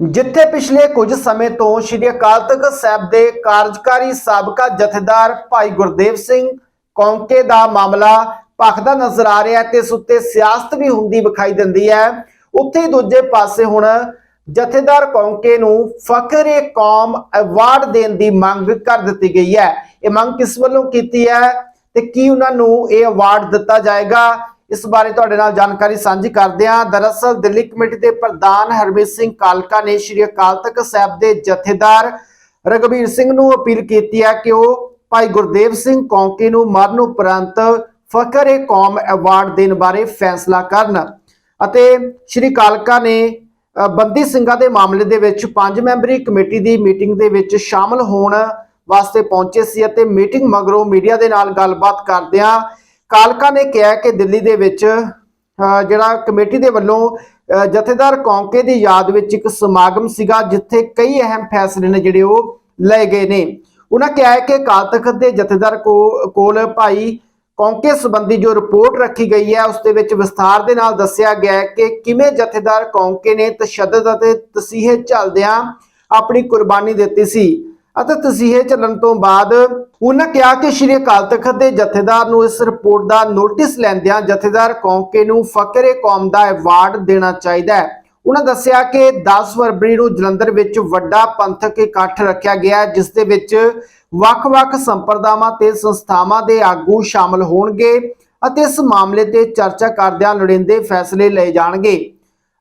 ਜਿੱਥੇ ਪਿਛਲੇ ਕੁਝ ਸਮੇਂ ਤੋਂ ਸ਼੍ਰੀ ਅਕਾਲ ਤਖਤ ਸਾਹਿਬ ਦੇ ਕਾਰਜਕਾਰੀ ਸਾਬਕਾ ਜਥੇਦਾਰ ਭਾਈ ਗੁਰਦੇਵ ਸਿੰਘ ਕੌਂਕੇ ਦਾ ਮਾਮਲਾ ਭਖਦਾ ਨਜ਼ਰ ਆ ਰਿਹਾ ਤੇ ਇਸ ਉੱਤੇ ਸਿਆਸਤ ਵੀ ਹੁੰਦੀ ਵਿਖਾਈ ਦਿੰਦੀ ਹੈ। ਉੱਥੇ ਦੂਜੇ ਪਾਸੇ ਹੁਣ ਜਥੇਦਾਰ ਕੌਂਕੇ ਨੂੰ ਫ਼ਕਰੇ ਕੌਮ ਅਵਾਰਡ ਦੇਣ ਦੀ ਮੰਗ ਕਰ ਦਿੱਤੀ ਗਈ ਹੈ। ਇਹ ਮੰਗ ਕਿਸ ਵੱਲੋਂ ਕੀਤੀ ਹੈ ਤੇ ਕੀ ਉਹਨਾਂ ਨੂੰ ਇਹ ਅਵਾਰਡ ਦਿੱਤਾ ਜਾਏਗਾ? ਇਸ ਬਾਰੇ ਤੁਹਾਡੇ ਨਾਲ ਜਾਣਕਾਰੀ ਸਾਂਝੀ ਕਰਦੇ ਹਾਂ। ਦਰਅਸਲ ਦਿੱਲੀ ਕਮੇਟੀ ਦੇ ਪ੍ਰਧਾਨ ਹਰਮੀਤ ਸਿੰਘ ਕਾਲਕਾ ਨੇ ਸ਼੍ਰੀ ਅਕਾਲ ਤਖਤ ਸਾਹਿਬ ਦੇ ਜਥੇਦਾਰ ਰਗਵੀਰ ਸਿੰਘ ਨੂੰ ਅਪੀਲ ਕੀਤੀ ਹੈ ਕਿ ਉਹ ਭਾਈ ਗੁਰਦੇਵ ਸਿੰਘ ਕੌਂਕੇ ਨੂੰ ਮਰਨ ਉਪਰੰਤ ਫਖਰ-ਏ ਕੌਮ ਅਵਾਰਡ ਦੇਣ ਬਾਰੇ ਫੈਸਲਾ ਕਰਨ ਅਤੇ ਸ਼੍ਰੀ ਕਾਲਕਾ ਨੇ ਬੰਦੀ ਸਿੰਘਾਂ ਦੇ ਮਾਮਲੇ ਦੇ ਵਿੱਚ ਪੰਜ ਮੈਂਬਰੀ ਕਮੇਟੀ ਦੀ ਮੀਟਿੰਗ ਦੇ ਵਿੱਚ ਸ਼ਾਮਲ ਹੋਣ ਵਾਸਤੇ ਪਹੁੰਚੇ ਸੀ ਅਤੇ ਮੀਟਿੰਗ ਮਗਰੋਂ ਮੀਡੀਆ ਦੇ ਨਾਲ ਗੱਲਬਾਤ ਕਰਦਿਆਂ ਕਾਲਕਾ ਨੇ ਕਿਹਾ ਕਿ ਦਿੱਲੀ ਦੇ ਵਿੱਚ ਜਿਹੜਾ ਕਮੇਟੀ ਦੇ ਵੱਲੋਂ ਜਥੇਦਾਰ ਕੌਂਕੇ ਦੀ ਯਾਦ ਵਿੱਚ ਇੱਕ ਸਮਾਗਮ ਸੀਗਾ, ਜਿੱਥੇ ਕਈ ਅਹਿਮ ਫੈਸਲੇ ਨੇ ਜਿਹੜੇ ਉਹ ਲਏ ਗਏ ਨੇ। ਉਹਨਾਂ ਕਿਹਾ ਹੈ ਕਿ ਅਕਾਲ ਤਖਤ ਦੇ ਜਥੇਦਾਰ ਕੋ- ਕੋਲ ਭਾਈ ਕੌਂਕੇ ਸੰਬੰਧੀ ਜੋ ਰਿਪੋਰਟ ਰੱਖੀ ਗਈ ਹੈ, ਉਸ ਦੇ ਵਿੱਚ ਵਿਸਥਾਰ ਦੇ ਨਾਲ ਦੱਸਿਆ ਗਿਆ ਹੈ ਕਿ ਕਿਵੇਂ ਜਥੇਦਾਰ ਕੌਂਕੇ ਨੇ ਤਸ਼ੱਦਦ ਅਤੇ ਤਸੀਹੇ ਝੱਲਦਿਆਂ ਆਪਣੀ ਕੁਰਬਾਨੀ ਦਿੱਤੀ ਸੀ। ਅਤੇ ਤਸੀਹੇ ਝੱਲਣ ਤੋਂ ਬਾਅਦ ਉਹਨਾਂ ਕਿਹਾ ਕਿ ਸ਼੍ਰੀ ਅਕਾਲ ਤਖਤ ਦੇ ਜਥੇਦਾਰ ਨੂੰ ਇਸ ਰਿਪੋਰਟ ਦਾ ਨੋਟਿਸ ਲੈਂਦਿਆਂ ਜਥੇਦਾਰ ਕੌਂਕੇ ਨੂੰ ਫਕਰੇ ਕੌਮ ਦਾ ਅਵਾਰਡ ਦੇਣਾ ਚਾਹੀਦਾ ਹੈ। ਉਹਨਾਂ ਦੱਸਿਆ ਕਿ 10 ਫਰਵਰੀ ਨੂੰ ਜਲੰਧਰ ਵਿੱਚ ਵੱਡਾ ਪੰਥਕ ਇਕੱਠ ਰੱਖਿਆ ਗਿਆ ਹੈ, ਜਿਸ ਦੇ ਵਿੱਚ ਵੱਖ-ਵੱਖ ਸੰਪਰਦਾਵਾਂ ਤੇ ਸੰਸਥਾਵਾਂ ਦੇ ਆਗੂ ਸ਼ਾਮਲ ਹੋਣਗੇ ਅਤੇ ਇਸ ਮਾਮਲੇ ਤੇ ਚਰਚਾ ਕਰਦਿਆਂ ਲੋੜੀਂਦੇ ਫੈਸਲੇ ਲਏ ਜਾਣਗੇ।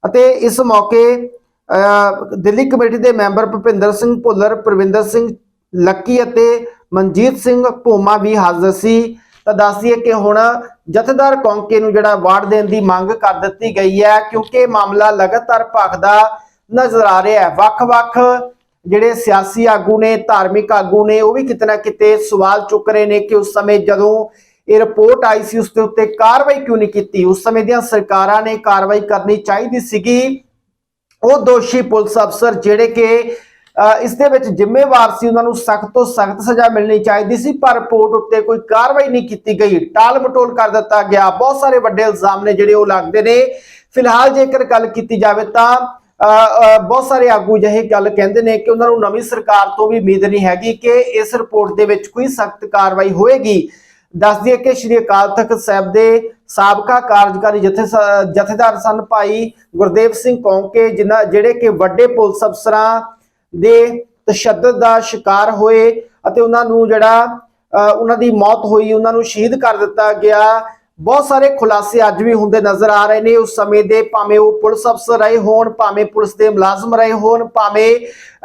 ਅਤੇ ਇਸ ਮੌਕੇ ਅਹ, ਦਿੱਲੀ ਕਮੇਟੀ ਦੇ ਮੈਂਬਰ ਭੁਪਿੰਦਰ ਸਿੰਘ ਭੁੱਲਰ ਪ੍ਰਵਿੰਦਰ ਸਿੰਘ ਲੱਕੀ ਅਤੇ ਮਨਜੀਤ ਸਿੰਘ ਭੋਮਾ ਵੀ ਹਾਜ਼ਰ ਸੀ। ਤਾਂ ਦੱਸਦੀਏ ਕਿ ਹੁਣ ਜਥੇਦਾਰ ਕੌਂਕੇ ਨੂੰ ਜਿਹੜਾ ਅਵਾਰਡ ਦੇਣ ਦੀ ਮੰਗ ਕਰ ਦਿੱਤੀ ਗਈ ਹੈ, ਕਿਉਂਕਿ ਮਾਮਲਾ ਲਗਾਤਾਰ ਭਖਦਾ ਨਜ਼ਰ ਆ ਰਿਹਾ ਹੈ। ਵੱਖ-ਵੱਖ ਜਿਹੜੇ ਸਿਆਸੀ ਆਗੂ ਨੇ, ਧਾਰਮਿਕ ਆਗੂ ਨੇ, ਉਹ ਵੀ ਕਿਤੇ ਨਾ ਕਿਤੇ ਸਵਾਲ ਚੁੱਕ ਰਹੇ ਨੇ ਕਿ ਉਸ ਸਮੇਂ ਜਦੋਂ ਇਹ ਰਿਪੋਰਟ ਆਈ ਸੀ, ਉਸ ਦੇ ਉੱਤੇ ਕਾਰਵਾਈ ਕਿਉਂ ਨਹੀਂ ਕੀਤੀ? ਉਸ ਸਮੇਂ ਦੀਆਂ ਸਰਕਾਰਾਂ ਨੇ ਕਾਰਵਾਈ ਕਰਨੀ ਚਾਹੀਦੀ ਸੀਗੀ। ਉਹ ਦੋਸ਼ੀ ਪੁਲਿਸ ਅਫਸਰ ਜਿਹੜੇ ਕਿ ਇਸ ਦੇ ਵਿੱਚ ਜ਼ਿੰਮੇਵਾਰ ਸੀ ਉਹਨਾਂ ਨੂੰ ਸਖਤ ਤੋਂ ਸਖਤ ਸਜ਼ਾ ਮਿਲਣੀ ਚਾਹੀਦੀ ਸੀ, ਪਰ ਰਿਪੋਰਟ ਉੱਤੇ ਕੋਈ ਕਾਰਵਾਈ ਨਹੀਂ ਕੀਤੀ ਗਈ। ਟਾਲ ਮਟੋਲ ਕਰ ਦਿੱਤਾ ਗਿਆ। ਬਹੁਤ ਸਾਰੇ ਵੱਡੇ ਇਲਜ਼ਾਮ ਨੇ ਜਿਹੜੇ ਉਹ ਲੱਗਦੇ ਨੇ। ਫਿਲਹਾਲ ਜੇਕਰ ਗੱਲ ਕੀਤੀ ਜਾਵੇ ਤਾਂ ਬਹੁਤ ਸਾਰੇ ਆਗੂ ਜਿਹੇ ਗੱਲ ਕਹਿੰਦੇ ਨੇ ਕਿ ਉਹਨਾਂ ਨੂੰ ਨਵੀਂ ਸਰਕਾਰ ਤੋਂ ਵੀ ਉਮੀਦ ਨਹੀਂ ਹੈਗੀ ਕਿ ਇਸ ਰਿਪੋਰਟ ਦੇ ਵਿੱਚ ਕੋਈ ਸਖਤ ਕਾਰਵਾਈ ਹੋਏਗੀ। ਦੱਸ ਦਈਏ ਕਿ ਸ਼੍ਰੀ ਅਕਾਲ ਤਖਤ ਸਾਹਿਬ ਦੇ ਸਾਬਕਾ ਕਾਰਜਕਾਰੀ ਜਥੇ, ਜਥੇਦਾਰ ਸਨ ਭਾਈ ਗੁਰਦੇਵ ਸਿੰਘ ਕੌਂਕੇ, ਜਿਨ੍ਹਾਂ, ਜਿਹੜੇ ਕਿ ਵੱਡੇ ਪੁਲਿਸ ਅਫਸਰਾਂ ਦੇ ਤਸ਼ੱਦਦ ਦਾ ਸ਼ਿਕਾਰ ਹੋਏ ਅਤੇ ਉਹਨਾਂ ਨੂੰ ਜਿਹੜਾ ਅ, ਉਹਨਾਂ ਦੀ ਮੌਤ ਹੋਈ ਉਹਨਾਂ ਨੂੰ ਸ਼ਹੀਦ ਕਰ ਦਿੱਤਾ ਗਿਆ। ਬਹੁਤ ਸਾਰੇ ਖੁਲਾਸੇ ਅੱਜ ਵੀ ਹੁੰਦੇ ਨਜ਼ਰ ਆ ਰਹੇ ਨੇ। ਉਸ ਸਮੇਂ ਦੇ ਭਾਵੇਂ ਉਹ ਪੁਲਿਸ ਅਫਸਰ ਰਹੇ ਹੋਣ ਭਾਵੇਂ ਪੁਲਿਸ ਦੇ ਮੁਲਾਜ਼ਮ ਰਹੇ ਹੋਣ ਭਾਵੇਂ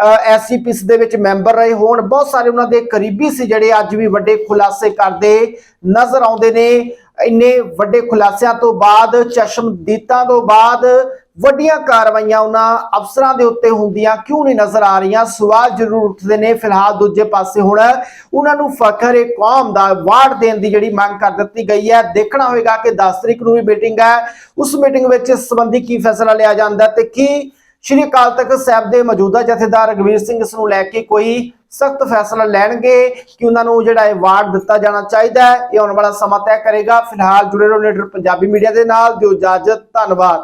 ਐਸਸੀਪੀਸ ਦੇ ਵਿੱਚ ਮੈਂਬਰ ਰਹੇ ਹੋਣ ਬਹੁਤ ਸਾਰੇ ਉਹਨਾਂ ਦੇ ਕਰੀਬੀ ਸੀ ਜਿਹੜੇ ਅੱਜ ਵੀ ਵੱਡੇ ਖੁਲਾਸੇ ਕਰਦੇ ਨਜ਼ਰ ਆਉਂਦੇ ਨੇ। ਇੰਨੇ ਵੱਡੇ ਖੁਲਾਸਿਆਂ ਤੋਂ ਬਾਅਦ ਚਸ਼ਮਦੀਤਾਂ ਤੋਂ ਬਾਅਦ ਵੱਡੀਆਂ ਕਾਰਵਾਈਆਂ ਉਹਨਾਂ ਅਫਸਰਾਂ ਦੇ ਉੱਤੇ ਹੁੰਦੀਆਂ ਕਿਉਂ ਨਹੀਂ ਨਜ਼ਰ ਆ ਰਹੀਆਂ? ਸਵਾਲ ਜ਼ਰੂਰ ਉੱਠਦੇ ਨੇ। ਫਿਲਹਾਲ ਦੂਜੇ ਪਾਸੇ ਹੁਣ ਉਹਨਾਂ ਨੂੰ ਫਖਰ ਏ ਕੌਮ ਦਾ ਵਾਰਡ ਦੇਣ ਦੀ ਜਿਹੜੀ ਮੰਗ ਕਰ ਦਿੱਤੀ ਗਈ ਹੈ। ਦੇਖਣਾ ਹੋਵੇਗਾ ਕਿ 10 ਤਰੀਕ ਨੂੰ ਵੀ ਮੀਟਿੰਗ ਹੈ। ਉਸ ਮੀਟਿੰਗ ਵਿੱਚ ਇਸ ਸੰਬੰਧੀ ਕੀ ਫੈਸਲਾ ਲਿਆ ਜਾਂਦਾ ਹੈ ਤੇ ਕੀ ਸ਼੍ਰੀ ਅਕਾਲ ਤਖਤ ਸਾਹਿਬ ਦੇ ਮੌਜੂਦਾ ਜਥੇਦਾਰ ਰਗਵੀਰ ਸਿੰਘ ਇਸ ਨੂੰ ਲੈ ਕੇ ਕੋਈ ਸਖਤ ਫੈਸਲਾ ਲੈਣਗੇ ਕਿ ਉਹਨਾਂ ਨੂੰ ਜਿਹੜਾ ਅਵਾਰਡ ਦਿੱਤਾ ਜਾਣਾ ਚਾਹੀਦਾ ਹੈ, ਇਹ ਆਉਣ ਵਾਲਾ ਸਮਾਂ ਤੈਅ ਕਰੇਗਾ। ਫਿਲਹਾਲ ਜੁੜੇ ਰਹੋ ਲੀਡਰ ਪੰਜਾਬੀ ਮੀਡੀਆ ਦੇ ਨਾਲ। ਦਿਓ ਇਜਾਜ਼ਤ। ਧੰਨਵਾਦ।